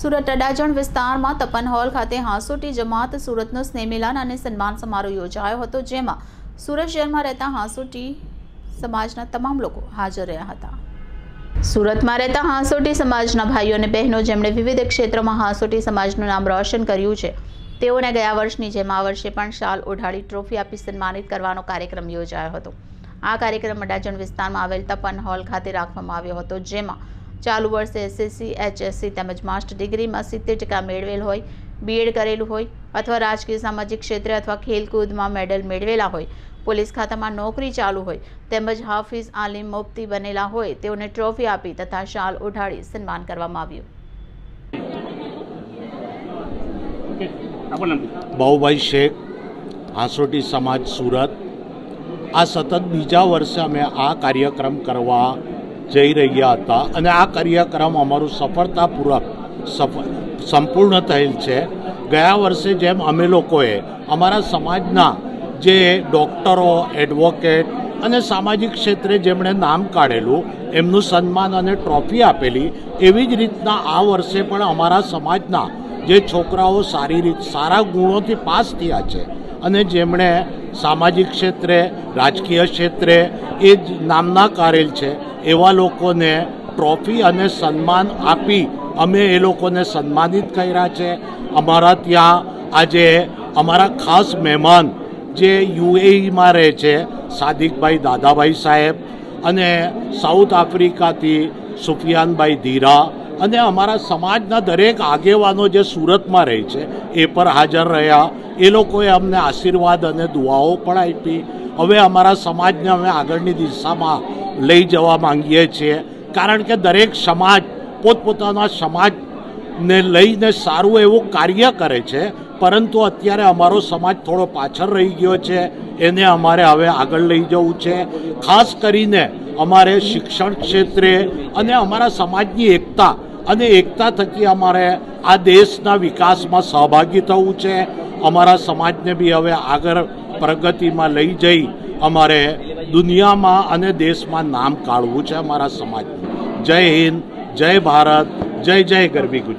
સુરત અડાજણ વિસ્તારમાં તપન હોલ ખાતે હાંસોટી જમાત સુરતનો સ્નેહમિલાન અને સન્માન સમારોહ યોજાયો હતો, જેમાં સુરત શહેરમાં રહેતા હાંસોટી સમાજના તમામ લોકો હાજર રહ્યા હતા. સુરતમાં રહેતા હાંસોટી સમાજના ભાઈઓ અને બહેનો જેમણે વિવિધ ક્ષેત્રોમાં હાંસોટી સમાજનું નામ રોશન કર્યું છે, તેઓને ગયા વર્ષની જેમ આ વર્ષે પણ શાલ ઓઢાડી ટ્રોફી આપી સન્માનિત કરવાનો કાર્યક્રમ યોજાયો હતો. આ કાર્યક્રમ અડાજણ વિસ્તારમાં આવેલ તપન હોલ ખાતે રાખવામાં આવ્યો હતો, જેમાં ચાલુ વર્ષે એસએસસી એચએસસી તેમજ માસ્ટર ડિગ્રીમાં સિત્તેર ટકા મેળવેલ હોય બીએડ કરેલું હોય અથવા રાજકીય સામાજિક ક્ષેત્રે અથવા ખેલકૂદમાં મેડલ મેળવેલા હોય પોલીસ ખાતામાં નોકરી ચાલુ હોય તેમજ હાફિઝ આલિમ મુફતી બનેલા હોય તેઓને ટ્રોફી આપી તથા શાલ ઉઢાડી સન્માન કરવામાં આવ્યું. બહુભાઈ શેખ હાંસોટી સમાજ સુરત. આ સતત બીજા વર્ષે અમે આ કાર્યક્રમ કરવા જઈ રહ્યા હતા. અને આ કાર્યક્રમ અમારું સફળતાપૂર્વક સફ, સંપૂર્ણ થયેલ છે. ગયા વર્ષે જેમ અમે લોકોએ અમારા સમાજના જે ડૉક્ટરો, એડવોકેટ અને સામાજિક ક્ષેત્રે જેમણે નામ કાઢેલું, એમનું સન્માન અને ટ્રોફી આપેલી, એવી જ રીતના આ વર્ષે પણ અમારા સમાજના જે છોકરાઓ સારી રીત, સારા ગુણોથી પાસ થયા છે અને જેમણે સામાજિક ક્ષેત્રે, રાજકીય ક્ષેત્રે એ જ નામના કારેલ છે એવા લોકોને ટ્રોફી અને સન્માન આપી અમે એ લોકોને સન્માનિત કર્યા છે. અમારા ત્યાં આજે અમારા ખાસ મહેમાન જે યુએઈમાં રહે છે, સાદિકભાઈ દાદાભાઈ સાહેબ અને સાઉથ આફ્રિકાથી સુફિયાનભાઈ ધીરા અને અમારા સમાજના દરેક આગેવાનો જે સુરતમાં રહે છે, એ પર હાજર રહ્યા. એ લોકોએ અમને આશીર્વાદ અને દુઆઓ પણ આપી. હવે અમારા સમાજને અમે આગળની દિશામાં લઈ જવા માંગીએ છીએ. કારણ કે દરેક સમાજ, પોતપોતાના સમાજને લઈને સારું એવું કાર્ય કરે છે. પરંતુ અત્યારે અમારો સમાજ થોડો પાછળ રહી ગયો છે. એને અમારે હવે આગળ લઈ જવું છે. ખાસ કરીને અમારે શિક્ષણ ક્ષેત્રે અને અમારા સમાજની એકતા અને એકતા થકી અમારે આ દેશના વિકાસમાં સહભાગી થવું છે. અમારા સમાજને બી હવે આગળ પ્રગતિમાં લઈ જઈ અમારે દુનિયામાં અને દેશમાં નામ કાઢવું છે અમારા સમાજનું. જય હિન્દ, જય ભારત, જય જય ગરવી ગુજરાત.